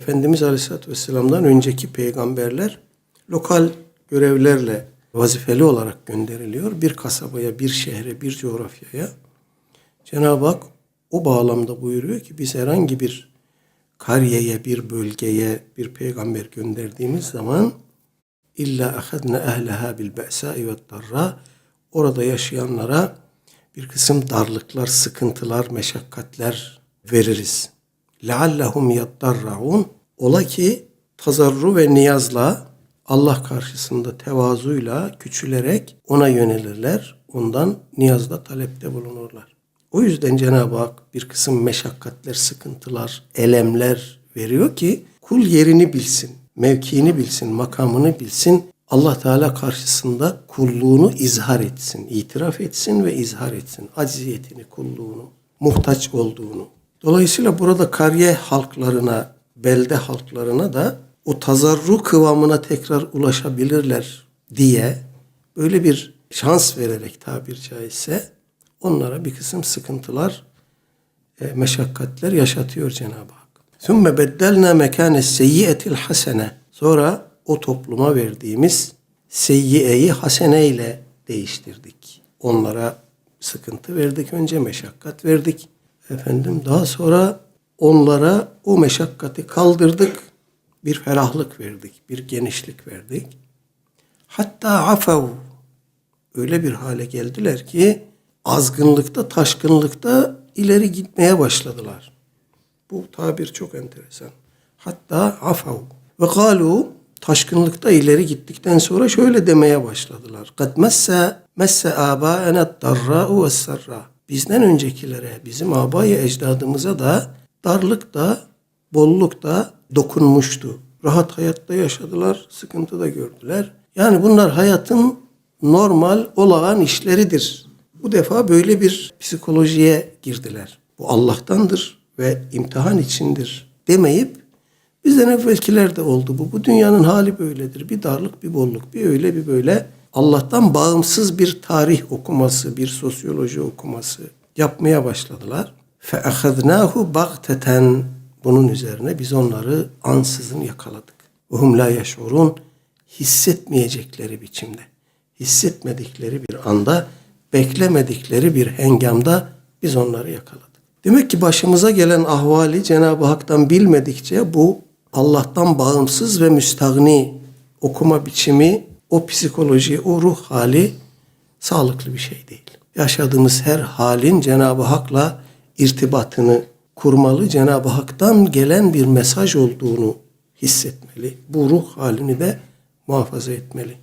Efendimiz Aleyhisselatü Vesselam'dan önceki peygamberler lokal görevlerle vazifeli olarak gönderiliyor. Bir kasabaya, bir şehre, bir coğrafyaya. Cenab-ı Hak o bağlamda buyuruyor ki biz herhangi bir kariyeye, bir bölgeye bir peygamber gönderdiğimiz zaman illa ahadna ehleha bil ba'sa'i ve darra orada yaşayanlara bir kısım darlıklar, sıkıntılar, meşakkatler veririz. Leallehum yaddarraun ola ki tazarru ve niyazla Allah karşısında tevazuyla küçülerek ona yönelirler. Ondan niyazda talepte bulunurlar. O yüzden Cenab-ı Hak bir kısım meşakkatler, sıkıntılar, elemler veriyor ki kul yerini bilsin, mevkiini bilsin, makamını bilsin. Allah Teala karşısında kulluğunu izhar etsin, itiraf etsin ve izhar etsin. Acziyetini, kulluğunu, muhtaç olduğunu. Dolayısıyla burada kariye halklarına, belde halklarına da o tazarru kıvamına tekrar ulaşabilirler diye böyle bir şans vererek tabir caizse onlara bir kısım sıkıntılar, e, meşakkatler yaşatıyor Cenab-ı Hak. Sümme beddelna mekane seyyiyetil hasene. Sonra o topluma verdiğimiz seyyiyeyi hasene ile değiştirdik. Onlara sıkıntı verdik önce, meşakkat verdik. Efendim daha sonra onlara o meşakkati kaldırdık. Bir ferahlık verdik, bir genişlik verdik. Hatta afav öyle bir hale geldiler ki azgınlıkta, taşkınlıkta ileri gitmeye başladılar. Bu tabir çok enteresan. Hatta afav. Ve galu taşkınlıkta ileri gittikten sonra şöyle demeye başladılar. Kad messe messe abaena darra'u ve sarra. Bizden öncekilere, bizim abayı ecdadımıza da darlık da, bolluk da dokunmuştu. Rahat hayatta yaşadılar, sıkıntı da gördüler. Yani bunlar hayatın normal olağan işleridir. Bu defa böyle bir psikolojiye girdiler. Bu Allah'tandır ve imtihan içindir demeyip bizden evvelkiler de oldu bu. Bu dünyanın hali böyledir. Bir darlık, bir bolluk, bir öyle bir böyle. Allah'tan bağımsız bir tarih okuması, bir sosyoloji okuması yapmaya başladılar. فَاَخَذْنَاهُ بَغْتَةً Bunun üzerine biz onları ansızın yakaladık. وَهُمْ لَا يَشْعُرُونَ Hissetmeyecekleri biçimde, hissetmedikleri bir anda, beklemedikleri bir hengamda biz onları yakaladık. Demek ki başımıza gelen ahvali Cenab-ı Hak'tan bilmedikçe bu Allah'tan bağımsız ve müstahni okuma biçimi, o psikoloji, o ruh hali sağlıklı bir şey değil. Yaşadığımız her halin Cenab-ı Hak'la irtibatını kurmalı, Cenab-ı Hak'tan gelen bir mesaj olduğunu hissetmeli. Bu ruh halini de muhafaza etmeli.